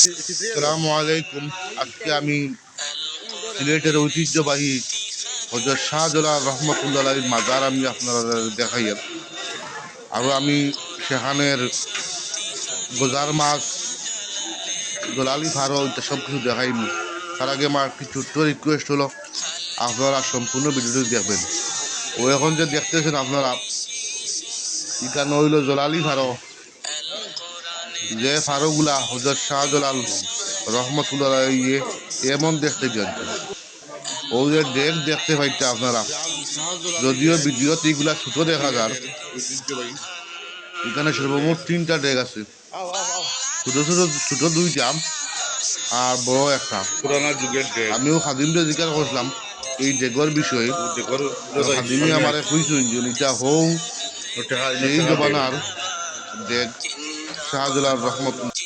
আসসালামু আলাইকুম। আজকে আমি সিলেটের ঐতিহ্যবাহী হজরত শাহজালাল রহমতুল্লাহ আলীর মাজার আমি আপনারা দেখাই আরও আমি সেখানের গোজার মাছ দোলালি ফারো এটা সব কিছু দেখাইনি। তার আগে আমার একটি ছোট্ট রিকোয়েস্ট হলো, আপনারা সম্পূর্ণ ভিডিওটি দেখবেন। ও এখন যে দেখতেছেন, আপনারা এখানে হইল জলালি ফারো যে ফারোগুলা হজরত শাহজালাল রহমতুল্লাহ ইয়ে এমন দেখতে গেছে ও যে ডেক দেখতে পাইতে আপনারা যদিও ভিডিওতে এগুলা ছোটো দেখা যার এখানে সর্বমোট তিনটা ডেক আছে। ছোট ছোট ছোট দুইটা আর বড় একটা। পুরানা যুগের ডেক আমিও খাদিমদের জিজ্ঞাসা করছিলাম এই ডেগর বিষয়ে। খাদিমি আমার যে এটা হৌ এই ডেগ শাহজালাল রহমতুল্লাহ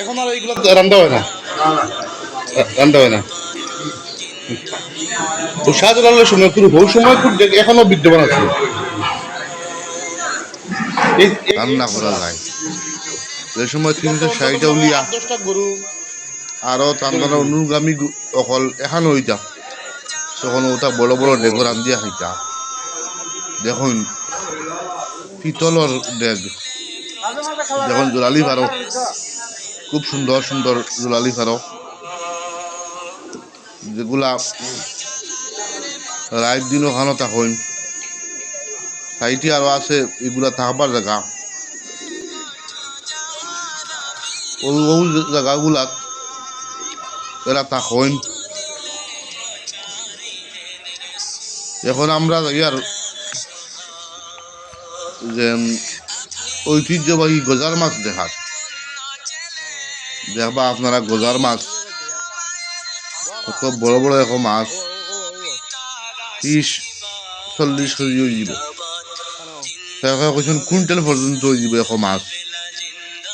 এখন আর এইগুলো রান্না হয় না। রান্না হয় না। শাহজালালের সময় পুরো বহু সময় খুব এখনও বিদ্যমান আছে। রান্না করা যায়। যে সময় তিনশো ষাটটা উলিয়া আরও তার অনুগামী অকল এখন হইতা। তখন ওটা বড় বড় ডেগ রান্ধিয়া খাইতা দেখুন, পিতলর ডেগ দেখুন, জোলালি ফারো খুব সুন্দর সুন্দর জোলালি ফারো যেগুলা রাত দিন ওখানে থাকুন সাইটি আরও আছে, এগুলা থাকবার জায়গা। ওই ওই জায়গাগুলাত এরা থাকুন এখন আমরা ইয়ার যে ঐতিহ্যবাহী গজার মাছ দেখার দেখবা আপনারা গজার মাছ, কত বড় বড় এখন মাছ ত্রিশ চল্লিশ কেজি হয়ে যাব। কৈছেন কুইন্টেল পর্যন্ত হয়ে যাব এখন মাছ।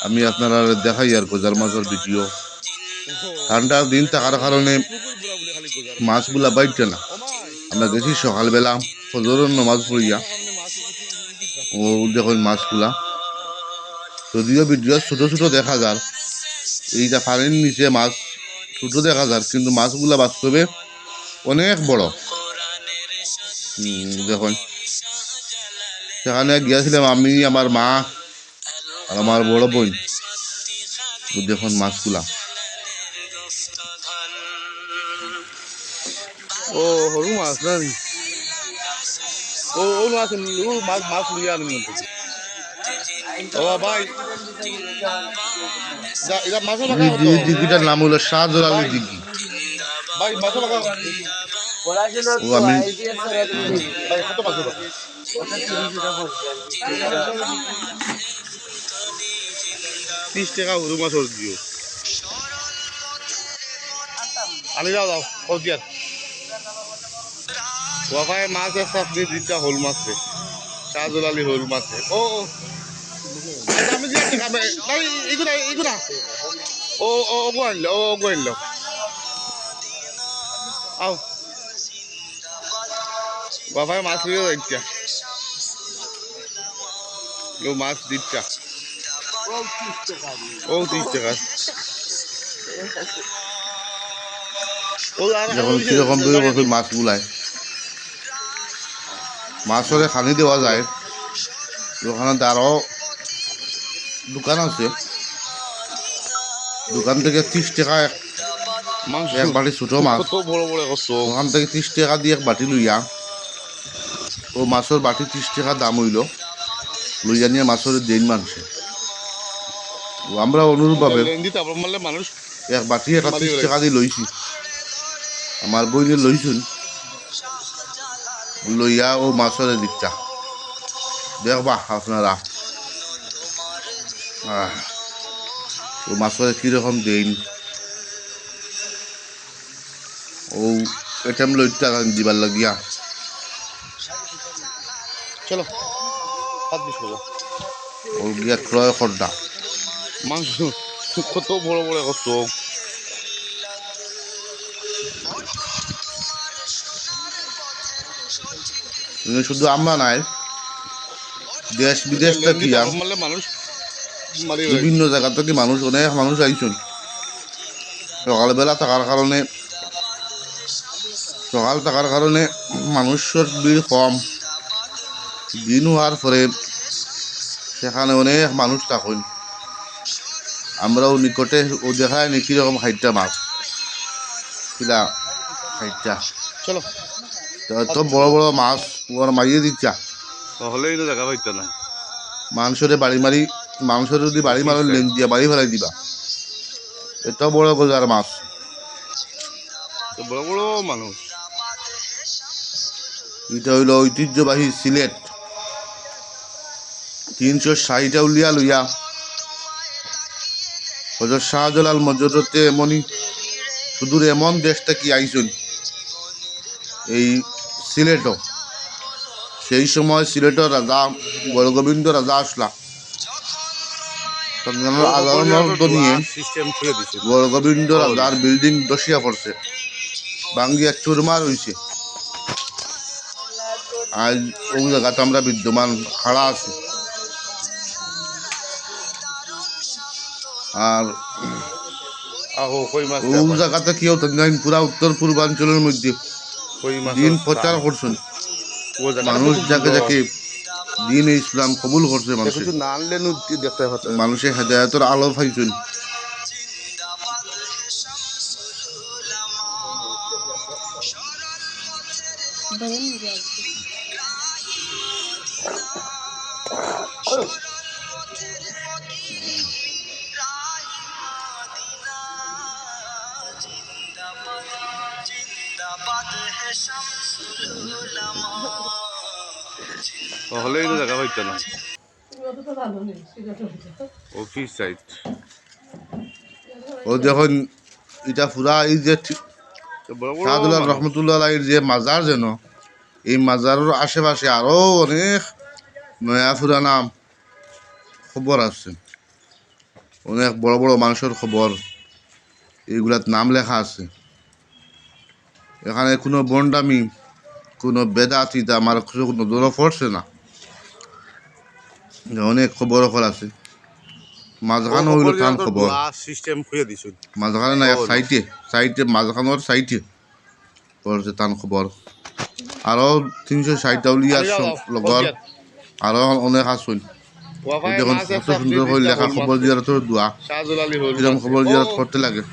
আমি আপনারা দেখাই আর গজার মাছের ভিডিও ঠান্ডার দিন থাকার কারণে মাছগুলা বাইতে না আমরা গেছি সকালবেলা ফজরের নমাজ পড়িয়া ও দেখুন মাছগুলা। যদিও ভিডিও ছোট ছোট দেখা যার, এইটা পানির নিচে মাছ ছোট দেখা যার, কিন্তু মাছগুলা বাস্তবে অনেক বড়। দেখুন। সেখানে গিয়েছিলাম আমি, আমার মা আর আমার বড় বোন। দেখুন মাছগুলা। ও, হরু মাছ না ও ও মাছ ও মাছ মাছ লিয়ে আনি মধ্যে ও ভাই যা এটা মাছ এই যে নাম হলো শাহজলালি দিঘি ভাই মাছ লাগা ও আমি ভাই কত মাছ লাগা তিরিশ টাকা হরু মাছ দিও। আনি যাও যাও ওয়াফায় মাছ আছে আপনি দিতে হল মাছ রে। শাহজলালি হল মাছ ও ও। আচ্ছা, আমি নাই এগুলা এগুলা ও ও ওগো ও আও। বাবায় মাছ নিয়ে যাইতা ও মাছ দিচ্ছা ও তিরিশ টাকা। ও যখন কীরকম দুই বছর মাছ গুলায় মাছরে খানি দেওয়া যায়। ওখানে আরও দোকান আছে। দোকান থেকে ত্রিশ টাকা এক- মাংস। এক বাটি ছোট মাছ। বড় বড় করছ ওখান থেকে ত্রিশ টাকা দিয়ে এক বাটি লইয়া। ও মাছের বাটি ত্রিশ টাকা দাম হইল। লইয়া নিয়ে মাছের দিন মানুষে আমরা অনুরূপভাবে মারলে মানুষ এক বাটি একটা ত্রিশ টাকা দিয়ে লইছি। আমার বইনে লইছুন। লইয়া ও মাছের দিকটা দেখবা আপনারা। ও মাছের কীরকম দেন ও এটা আমি লইটা দিবার লাগিয়া। চলো ও গিয়া ক্রয় করদা। মাংস কত বড় বড় করছ শুধু আমরা নাই দেশ বিদেশ থেকে বিভিন্ন জায়গা থেকে মানুষ অনেক মানুষ আইসুন। সকালবেলা থাকার কারণে সকাল থাকার কারণে মানুষের ভিড় কম। দিন হওয়ার পরে সেখানে অনেক মানুষ থাকুন। আমরাও নিকটে ও দেখায় নি কীরকম খাইটা মাছ। কিলা খাইটা চলো। তো বড় বড় মাছ ওর মারিয়ে দিচ্ছা। তাহলে এই জায়গা পাইতো না। মাংসরে বাড়ি মারি মাংসরে যদি বাড়ি মারো লেন দিয়া বাড়ি ফেলাই দিবা। এত বড় গজার মাছ। বড় বড় মানুষ। এটা হইল ঐতিহ্যবাহী সিলেট। তিনশো ষাট উলিয়া লইয়া। হজর শাহজালাল মজরতে এমনই সুদূর এমন দেশটা কি আইসুন? এই সিলেটও। সেই সময় সিলেটের রাজা গড়গোবিন্দ রাজা আসলা। আদালত নিয়ে গড়গোবিন্দ রাজার বিল্ডিং দশিয়া পড়ছে। বাঙ্গিয়া চুরমার হইছে। আজ ওই জায়গাতে আমরা বিদ্যমান খাড়া আছি। আর ওই জায়গাতে কেউ পুরা উত্তর পূর্বাঞ্চলের মধ্যে। দিন প্রচার করছেন। মানুষ যাকে যাকে দিন ইসলাম কবুল করছে মানুষ। কিছু না আনলে দেখতে হতো মানুষে হেদায়তের আলো পাইছেন। তাহলে এই জায়গা পাইতো না। অফিস সাইড ও যখন এটা পুরা এই যে বড় রহমতুল্লাহ যে মাজার যেন এই মাজারের আশেপাশে আরও অনেক নয়া পুরানা খবর আছে। অনেক বড় বড় মানুষের খবর। এইগুলাত নাম লেখা আছে। এখানে কোনো বন্ডামি কোনো বেদাতিতা আমার কিছু নজরও পড়ছে না। অনেক খবর খবর আছে। মাঝখানে হইল টান খবর। মাঝখানে না সাইটে সাইটে মাঝখানোর সাইটে পড়ছে তান খবর। আরও তিনশো ষাটটা উলিয়ার লগর আরও অনেক আসুন যখন কত সুন্দর করে লেখা খবর দিয়ার তোর দোয়া। এরকম খবর দিয়ার করতে লাগে।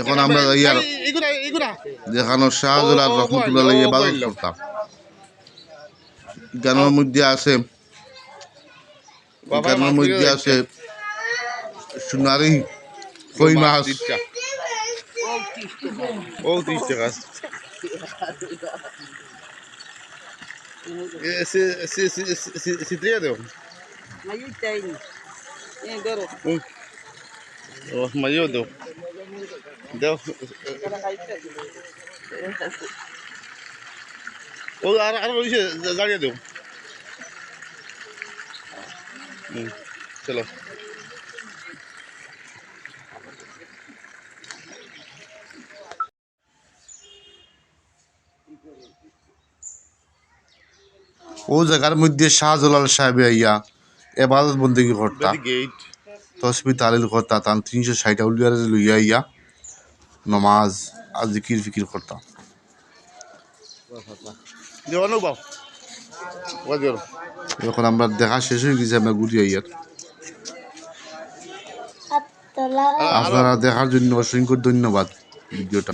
এখন আমরা যাই আর- এগুলা এগুলা যেখানে শাহজলাল ও, ও, রহমতুল্লাহ ও, ও, ইবাদত বলল। করতাম গানের মধ্যে আছে বাবা, গানের মাছ মধ্যে দিয়ে আছে সোনারি কই মাছ ও তিরিশ টাকা সিত্রিয়া দেও Mayu tem. Em Doro. ও মাইও দেও দেও ও আর আর দাঁড়িয়ে দেও হুম, চলো। ও জায়গার মধ্যে শাহজলাল সাহেব আইয়া এবাদত বন্দেগী করতা গেট তসবি তালিল করতা তান তিনশো ষাটটা উলিয়ার লইয়া ইয়া নমাজ আর জিকির ফিকির করতা। এখন আমরা দেখা শেষ হয়ে গেছি আমরা গুলিয়া ইয়ার আপনারা দেখার জন্য অসংখ্য ধন্যবাদ ভিডিওটা।